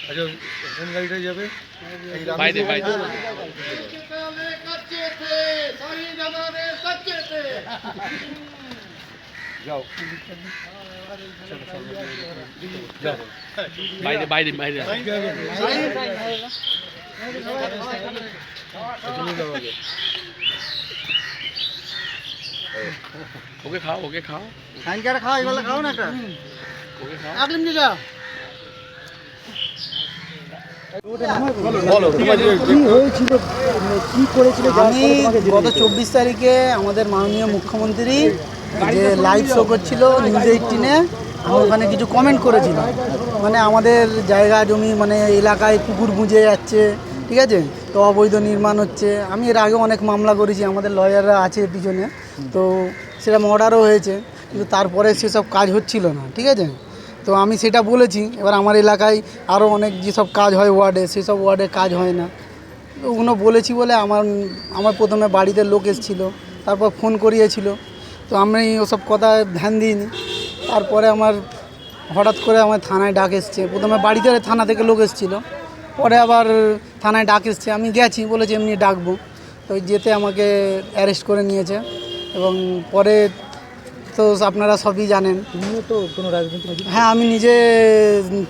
আচ্ছা কোন গাড়িটা যাবে এই রাম- বাইরে বাইরে যাও যাও বাইরে বাইরে বাইরে তুমি যাও আগে। ওকে খাও ওকে খাও। সাইন কার্ড খাও এগুলো খাও না একটা। ওকে খাও। একদিন যা বলো আমি গত চব্বিশ তারিখে আমাদের মাননীয় মুখ্যমন্ত্রী যে লাইভ শো করছিল নিউজ এইটিনে আমি ওখানে কিছু কমেন্ট করেছিলাম। মানে আমাদের জায়গা জমি মানে এলাকায় পুকুর বুঝে যাচ্ছে ঠিক আছে? তো অবৈধ নির্মাণ হচ্ছে। আমি এর আগে অনেক মামলা করেছি, আমাদের লয়াররা আছে পিছনে। তো সেরকম অর্ডারও হয়েছে, কিন্তু তারপরে সেসব কাজ হচ্ছিল না, ঠিক আছে? তো আমি সেটা বলেছি, এবার আমার এলাকায় আরও অনেক যেসব কাজ হয় ওয়ার্ডে, সেসব ওয়ার্ডে কাজ হয় না। ওগুলো বলেছি বলে আমার আমার প্রথমে বাড়িতে লোক এসেছিল, তারপর ফোন করিয়েছিল। তো আমি ওসব কথা ধ্যান দিইনি। তারপরে আমার হঠাৎ করে আমার থানায় ডাক এসছে। প্রথমে বাড়িতে থানা থেকে লোক এসেছিল। পরে আবার থানায় ডাক এসছে। আমি গেছি বলেছি এমনি ডাকবো। তো যেতে আমাকে অ্যারেস্ট করে নিয়েছে এবং পরে তো আপনারা সবই জানেন। তো কোনো রাজনীতি হ্যাঁ আমি নিজে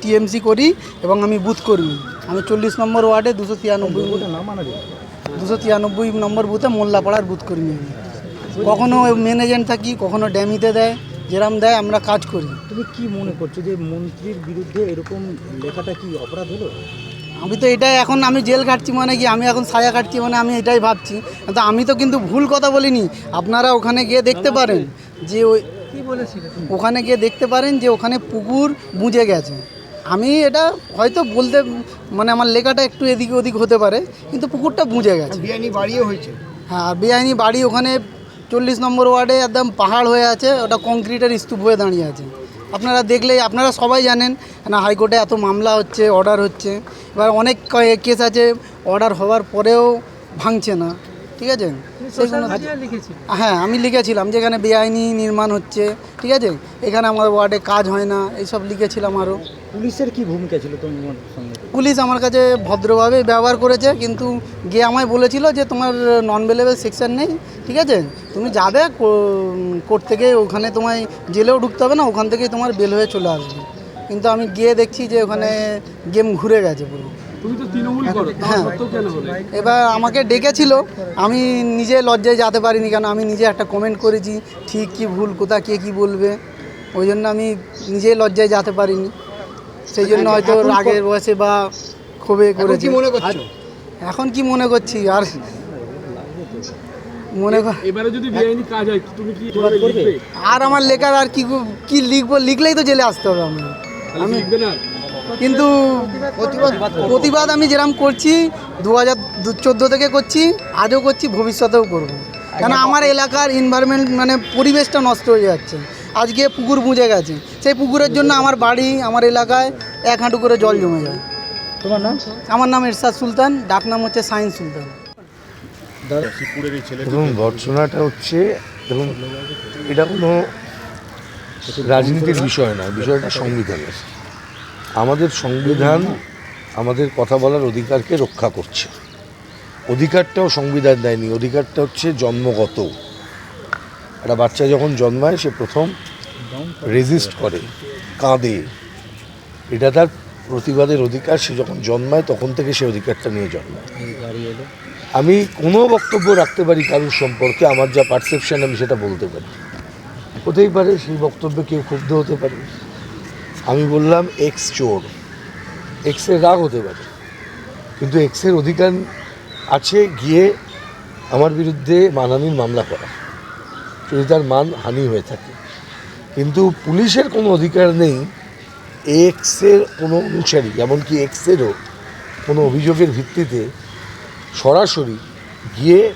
টিএমসি করি এবং আমি বুথ কর্মী। আমি চল্লিশ নম্বর ওয়ার্ডে দুশো তিরানব্বই দুশো তিরানব্বই নম্বর বুথে মোল্লাপাড়ার বুথ কর্মী। আমি কখনো মেন এজেন্ট থাকি কখনো ড্যামিতে দেয়। যেরাম দেয় আমরা কাজ করি। তুমি কি মনে করছ যে মন্ত্রীর বিরুদ্ধে এরকম লেখাটা কি অপরাধ হলো? আমি তো এটাই এখন আমি জেল কাটছি মানে কি আমি এখন সাজা কাটছি মানে আমি এটাই ভাবছি। তো আমি তো কিন্তু ভুল কথা বলিনি। আপনারা ওখানে গিয়ে দেখতে পারেন যে ওই ওখানে গিয়ে দেখতে পারেন যে ওখানে পুকুর বুঝে গেছে। আমি এটা হয়তো বলতে মানে আমার লেখাটা একটু এদিক ওদিক হতে পারে কিন্তু পুকুরটা বুঝে গেছে। বিরিয়ানি বাড়িও হয়েছে। হ্যাঁ বেআইনি বাড়ি ওখানে চল্লিশ নম্বর ওয়ার্ডে একদম পাহাড় হয়ে আছে, ওটা কংক্রিটের স্তূপ হয়ে দাঁড়িয়ে আছে। আপনারা দেখলেই, আপনারা সবাই জানেন, না, হাইকোর্টে এত মামলা হচ্ছে, অর্ডার হচ্ছে, এবার অনেক কেস আছে, অর্ডার হওয়ার পরেও ভাঙছে না, ঠিক আছে? হ্যাঁ আমি লিখেছিলাম যে এখানে বেআইনি নির্মাণ হচ্ছে ঠিক আছে? এখানে আমার ওয়ার্ডে কাজ হয় না এইসব লিখেছিলাম আরও পুলিশের কি ভূমিকা ছিল তোমার পুলিশ আমার কাছে ভদ্রভাবে ব্যবহার করেছে কিন্তু গিয়ে আমায় বলেছিল যে তোমার নন বেলেবেল সেকশন নেই ঠিক আছে? তুমি যাবে কো- কোর্ট থেকে ওখানে তোমায় জেলেও ঢুকতে হবে না ওখান থেকেই তোমার বেল হয়ে চলে আসবে। কিন্তু আমি গিয়ে দেখছি যে ওখানে গেম ঘুরে গেছে পুরো। তুমি তো তৃণমূল করো হ্যাঁ। এবার আমাকে ডেকেছিল আমি নিজে লজ্জায় যেতে পারিনি কেন আমি নিজে একটা কমেন্ট করেছি ঠিক কি ভুল কোথা কে কি বলবে ওই জন্য আমি নিজেই লজ্জায় যেতে পারিনি। সেই জন্য হয়তো রাগের বয়সে বা ক্ষোভে করেছি। মনে করছি? এখন কি মনে করছি আর মনে এবারে যদি বেআইনি কাজ হয় তুমি কি করবে? আর আমার লেখার আর কি কি লিখব লিখলেই তো জেলে আসতে হবে আমি আমি লিখবে না? কিন্তু প্রতিবাদ আমি যেরকম করছি দু হাজার চোদ্দ থেকে করছি আজও করছি ভবিষ্যতেও করব। কেন আমার এলাকার এনভায়রনমেন্ট মানে পরিবেশটা নষ্ট হয়ে যাচ্ছে। আজকে পুকুর বুঝে গেছে। সেই পুকুরের জন্য আমার বাড়ি আমার এলাকায় এক হাঁটু করে জল জমে যায়। তোমার নাম? আমার নাম এরশাদ সুলতান ডাক নাম হচ্ছে সাইন্স সুলতান। দেখুন ঘটনাটা হচ্ছে দেখুন এটা কোনো রাজনীতির বিষয় না বিষয়টা সংবিধানের। আমাদের সংবিধান আমাদের কথা বলার অধিকারকে রক্ষা করছে। অধিকারটাও সংবিধান দেয়নি, অধিকারটা হচ্ছে জন্মগত। একটা বাচ্চা যখন জন্মায়, সে প্রথম রেজিস্ট করে, কাঁদে। এটা তার প্রতিবাদের অধিকার, সে যখন জন্মায়, তখন থেকে সে অধিকারটা নিয়ে জন্মায়। আমি কোনো বক্তব্য রাখতে পারি কারোর সম্পর্কে, আমার যা পারসেপশন আমি সেটা বলতে পারি। হতেই পারে সেই বক্তব্যে কেউ ক্ষুব্ধ হতে পারে। আমি বললাম এক্স চোর। এক্সের রাগ হতে পারে। কিন্তু এক্সের অধিকার আছে গিয়ে আমার বিরুদ্ধে মানহানির মামলা করা। যদি তার মান হানি হয়ে থাকে। কিন্তু পুলিশের কোনো অধিকার নেই এক্সের কোনো অনুসারী, এমনকি এক্সেরও কোনো অভিযোগের ভিত্তিতে সরাসরি গিয়ে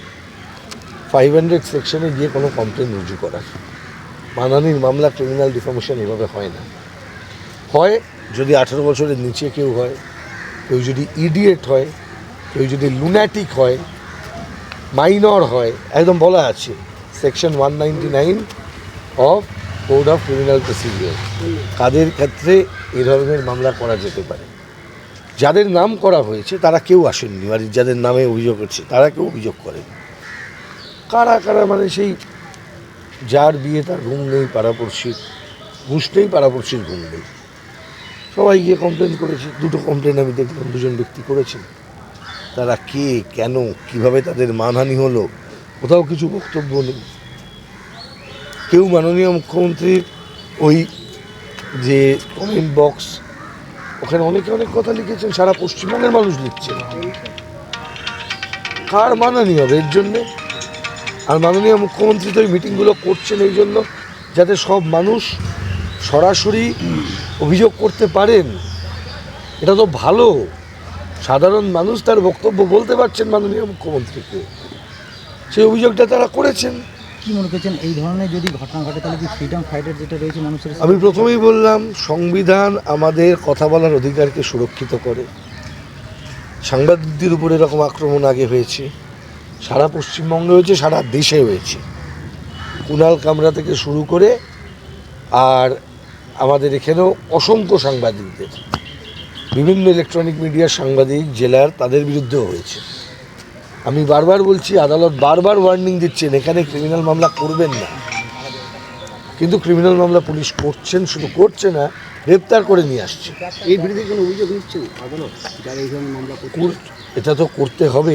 ফাইভ হান্ড্রেড সেকশনে গিয়ে কোনো কমপ্লেন রুজু করার মানহানির মামলা ক্রিমিনাল ডিফামেশন এভাবে হয় না। হয় যদি আঠেরো বছরের নিচে কেউ হয়, কেউ যদি ইডিয়েট হয়, কেউ যদি লুনাটিক হয় মাইনর হয়, একদম বলা আছে section one ninety nine of code of criminal procedure কাদের ক্ষেত্রে এ ধরনের মামলা করা যেতে পারে? যাদের নাম করা হয়েছে, তারা কেউ আসেননি আর যাদের নামে অভিযোগ হচ্ছে, তারা কেউ অভিযোগ করেনি। কারা কারা মানে সেই যার বিয়ে তার ঘুম নেই, পাড়াপড়শির, ঘুষ নেই, পাড়াপড়শির ঘুম নেই। সবাই গিয়ে কমপ্লেন করেছে। দুটো কমপ্লেন আমি দেখলাম, দুজন ব্যক্তি করেছেন। তারা কে, কেন, কীভাবে তাদের মানহানি হলো, কোথাও কিছু বক্তব্য নেই। কেউ মাননীয় মুখ্যমন্ত্রীর ওই যে কমেন্ট বক্স ওখানে অনেকে অনেক কথা লিখেছেন, সারা পশ্চিমবঙ্গের মানুষ লিখছে। কার মানানি হবে? এর জন্যে আর মাননীয় মুখ্যমন্ত্রী তো এই মিটিংগুলো করছেন এই জন্য, যাতে সব মানুষ সরাসরি অভিযোগ করতে পারেন এটা তো ভালো। সাধারণ মানুষ তার বক্তব্য বলতে পারছেন মাননীয় মুখ্যমন্ত্রীকে। সেই অভিযোগটা তারা করেছেন। কি মনে করছেন? এই ধরনের যদি ঘটনা ঘটে তাহলে কি ফ্রিডম ফাইটার যেটা রয়েছে মানুষের আমি প্রথমেই বললাম সংবিধান আমাদের কথা বলার অধিকারকে সুরক্ষিত করে। সাংবাদিকদের উপর এরকম আক্রমণ আগে হয়েছে। সারা পশ্চিমবঙ্গে হয়েছে সারা দেশে হয়েছে। কুণাল কামরা থেকে শুরু করে আর আমাদের এখানেও অসংখ্য সাংবাদিকদের। বিভিন্ন ইলেকট্রনিক মিডিয়ার সাংবাদিক জেলার তাদের বিরুদ্ধেও হয়েছে। আমি বারবার বলছি আদালত বারবার ওয়ার্নিং দিচ্ছেন এখানে ক্রিমিনাল মামলা করবেন না। কিন্তু ক্রিমিনাল মামলা পুলিশ করছেন শুধু করছে না গ্রেপ্তার করে নিয়ে আসছে। এর বিরুদ্ধে কোনো অভিযোগ এই মামলা এটা তো করতে হবে।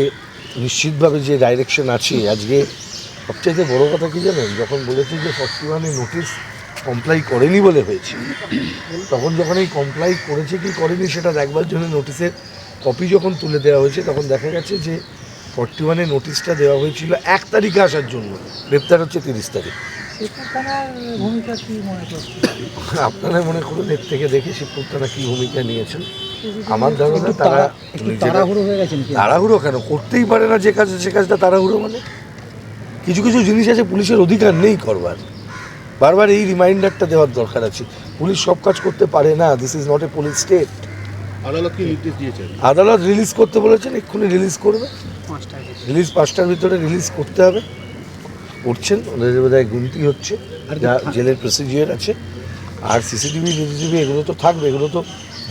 নিশ্চিতভাবে যে ডাইরেকশন আছে আজকে সবচেয়ে বড় কথা কি জানেন? যখন বলেছে যে ফর্টি ওয়ানে নোটিশ কমপ্লাই করেনি বলে হয়েছে। তখন যখন এই কমপ্লাই করেছে কি করেনি সেটা দেখবার জন্য নোটিশের কপি যখন তুলে দেওয়া হয়েছে তখন দেখা গেছে যে ফর্টি ওয়ানে নোটিশটা দেওয়া হয়েছিল এক তারিখে আসার জন্য। গ্রেপ্তার হচ্ছে তিরিশ তারিখ। আপনারা মনে করুন এর থেকে দেখে শিবপুত্তারা কী ভূমিকা নিয়েছেন। আমার ধারণা তারা হয়ে তাড়াহুড়ো কেন? করতেই পারে না যে কাজ সে কাজটা তাড়াহুড়ো মানে। কিছু কিছু জিনিস আছে পুলিশের অধিকার নেই করবার। বারবার এই রিমাইন্ডারটা দেওয়ার দরকার আছে। পুলিশ সব কাজ করতে পারে না। This is not a police state আদালত কি নির্দেশ দিয়েছেন? আদালত রিলিজ করতে বলেছেন এক্ষুনি রিলিজ করবে। রিলিজ পাঁচটার ভিতরে রিলিজ করতে হবে। করছেন ওদের বোধহয় গুনতি হচ্ছে আর যা জেলের প্রসিজিওর আছে। আর সিসিটিভি সিসিটিভি এগুলো তো থাকবে এগুলো তো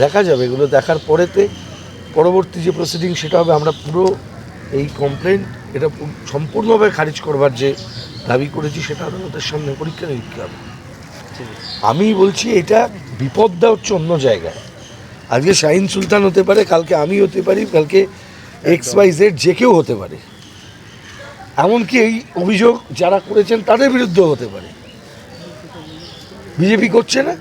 দেখা যাবে। এগুলো দেখার পরেতে পরবর্তী যে প্রসিডিং সেটা হবে আমরা পুরো এই কমপ্লেন এটা সম্পূর্ণভাবে খারিজ করবার যে দাবি করেছি সেটা আদালতের সামনে পরীক্ষা নিরীক্ষা হবে। আমি বলছি এটা বিপদটা হচ্ছে অন্য জায়গায়। আজকে শাহিন সুলতান হতে পারে কালকে আমি হতে পারি কালকে এক্স ওয়াই জেড যে কেউ হতে পারে। এমনকি এই অভিযোগ যারা করেছেন তাদের বিরুদ্ধেও হতে পারে। বিজেপি করছে না?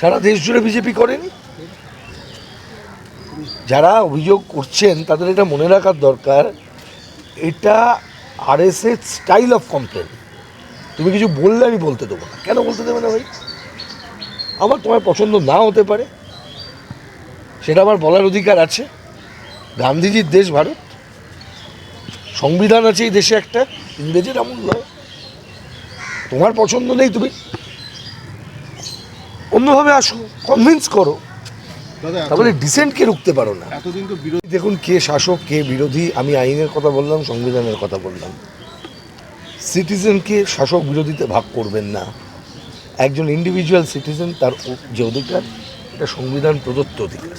সারা দেশ জুড়ে বিজেপি করেনি? যারা অভিযোগ করছেন তাদের এটা মনে রাখার দরকার। এটা আর এস স্টাইল অফ কমপ্লেন তুমি কিছু বললে আমি বলতে দেবো না। কেন বলতে দেবে না ভাই? আমার তোমার পছন্দ না হতে পারে। সেটা আমার বলার অধিকার আছে। গান্ধীজির দেশ ভারত। সংবিধান আছে এই দেশে একটা। ইংরেজের এমন নয়। তোমার পছন্দ নেই তুমি। অন্যভাবে আসো। কনভিন্স করো। তাহলে ডিসেন্টকে রুখতে পারো না? এতদিন তো বিরোধী দেখুন কে শাসক কে বিরোধী আমি আইনের কথা বললাম সংবিধানের কথা বললাম। সিটিজেনকে শাসক বিরোধীতে ভাগ করবেন না। একজন ইন্ডিভিজুয়াল সিটিজেন তার যে অধিকার এটা সংবিধান প্রদত্ত অধিকার।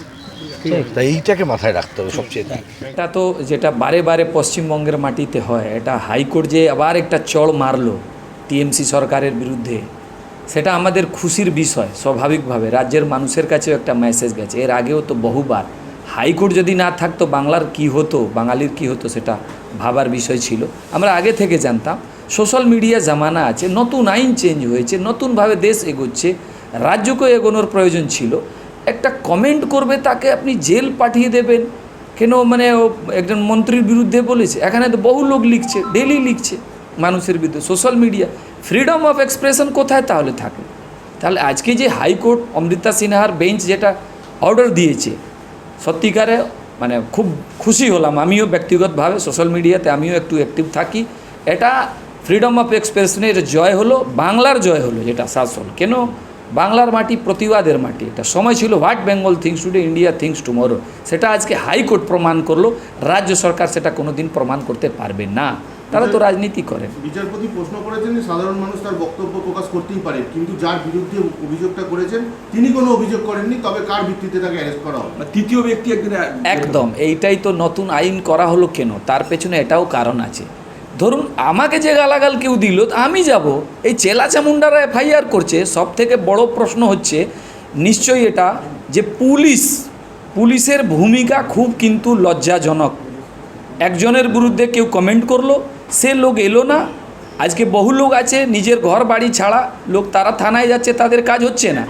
তাই এইটাকে মাথায় রাখতে হবে সবচেয়ে এটা তো যেটা বারে বারে পশ্চিমবঙ্গের মাটিতে হয় এটা হাইকোর্ট যে আবার একটা চড় মারলো টিএমসি সরকারের বিরুদ্ধে। সেটা আমাদের খুশির বিষয়, স্বাভাবিকভাবে। রাজ্যের মানুষের কাছেও একটা মেসেজ গেছে। এর আগেও তো বহুবার। হাইকোর্ট যদি না থাকতো, বাংলার কি হতো, বাঙালির কি হতো সেটা ভাবার বিষয় ছিল। আমরা আগে থেকে জানতাম সোশ্যাল মিডিয়া জামানা আছে, নতুন আইন চেঞ্জ হয়েছে, নতুনভাবে দেশ এগোচ্ছে, রাজ্যকেও এগোনোর প্রয়োজন ছিল। একটা কমেন্ট করবে, তাকে আপনি জেল পাঠিয়ে দেবেন। কেন মানে একজন মন্ত্রীর বিরুদ্ধে বলেছে? এখানে তো বহু লোক লিখছে ডেলি লিখছে মানুষের বিরুদ্ধে। Social media freedom of expression কোথায় তাহলে থাকে? তাহলে আজকে যে হাইকোর্ট অমৃতা সিনহার বেঞ্চ যেটা অর্ডার দিয়েছে, সত্যিকারে মানে খুব খুশি হলাম। আমিও ব্যক্তিগতভাবে সোশ্যাল মিডিয়াতে আমিও একটু অ্যাক্টিভ থাকি। এটা ফ্রিডম অফ এক্সপ্রেশনের জয় হলো, বাংলার জয় হলো যেটা শাসন। কেন? বাংলার মাটি প্রতিবাদের মাটি। এটা সময় ছিল what Bengal thinks today India thinks tomorrow সেটা আজকে হাইকোর্ট প্রমাণ করল। রাজ্য সরকার সেটা কোনোদিন প্রমাণ করতে পারবে না। তারা তো রাজনীতি করেন বিচারপতি প্রশ্ন করেছেন যে সাধারণ মানুষ তার বক্তব্য প্রকাশ করতেই পারে কিন্তু যার বিরুদ্ধে অভিযোগটা করেছেন তিনি কোনো অভিযোগ করেননি তবে কার ভিত্তিতে তাকে অ্যারেস্ট করা হবে? তৃতীয় ব্যক্তি একদিন একদম এইটাই তো নতুন আইন করা হলো কেন? তার পেছনে এটাও কারণ আছে। ধরুন আমাকে যে গালাগাল কেউ দিল তো আমি যাব এই চেলা চামুন্ডারা এফআইআর করছে সব থেকে বড় প্রশ্ন হচ্ছে নিশ্চয়ই এটা যে পুলিশ পুলিশের ভূমিকা খুব কিন্তু লজ্জাজনক। একজনের বিরুদ্ধে কেউ কমেন্ট করল সে লোক এলো না। আজকে বহু লোক আছে, নিজের ঘর বাড়ি ছাড়া। লোক তারা থানায় যাচ্ছে, তাদের কাজ হচ্ছে না।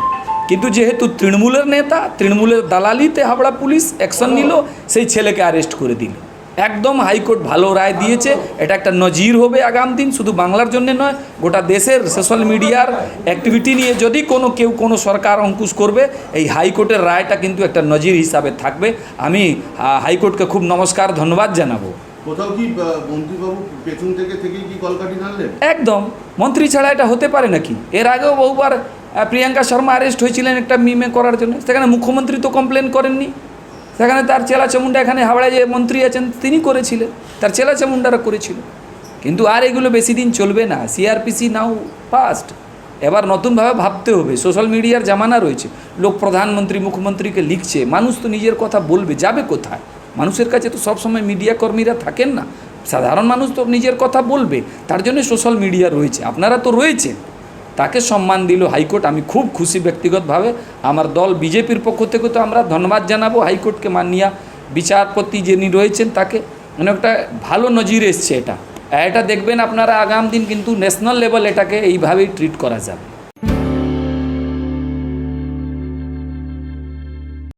কিন্তু যেহেতু তৃণমূলের নেতা, তৃণমূলের দালালিতে হাবড়া পুলিশ অ্যাকশন নিল, সেই ছেলেকে অ্যারেস্ট করে দিল। একদম হাইকোর্ট ভালো রায় দিয়েছে। এটা একটা নজির হবে আগাম দিন, শুধু বাংলার জন্য নয়, গোটা দেশের সোশ্যাল মিডিয়ার অ্যাক্টিভিটি নিয়ে যদি কোনো কেউ কোনো সরকার অঙ্কুশ করবে, এই হাইকোর্টের রায়টা কিন্তু একটা নজির হিসাবে থাকবে। আমি হাইকোর্টকে খুব নমস্কার, ধন্যবাদ জানাব। কোথাও কি মন্ত্রীবাবু পেছন থেকে থেকেই কি কলকাঠি নাড়লেন? একদম। মন্ত্রী ছাড়া এটা হতে পারে নাকি? এর আগেও বহুবার প্রিয়াঙ্কা শর্মা অ্যারেস্ট হয়েছিলেন একটা মিমে করার জন্য। সেখানে মুখ্যমন্ত্রী তো কমপ্লেন করেননি। সেখানে তার চেলা চামুন্ডা এখানে হাওড়ায় যে মন্ত্রী আছেন, তিনি করেছিলেন। তার চেলা চামুন্ডারা করেছিল। কিন্তু আর এগুলো বেশি দিন চলবে না। সিআরপিসি নাও ফাস্ট এবার নতুনভাবে ভাবতে হবে। সোশ্যাল মিডিয়ার জামানা রয়েছে। লোক প্রধানমন্ত্রী, মুখ্যমন্ত্রীকে লিখছে। মানুষ তো নিজের কথা বলবে। যাবে কোথায়? মানুষের কাছে তো সবসময় মিডিয়া কর্মীরা থাকেন না। সাধারণ মানুষ তো নিজের কথা বলবে, তার জন্য সোশ্যাল মিডিয়া রয়েছে। আপনারা তো রয়েছেন। তাকে সম্মান দিল হাইকোর্ট। আমি খুব খুশি ব্যক্তিগতভাবে। আমার দল বিজেপির পক্ষ থেকে তো আমরা ধন্যবাদ জানাব হাইকোর্টকে মাননীয় বিচারপতি যিনি রয়েছেন তাকে। মানে একটা ভালো নজির এসছে এটা। এটা দেখবেন আপনারা আগাম দিন কিন্তু ন্যাশনাল লেভেল এটাকে এইভাবেই ট্রিট করা যাবে।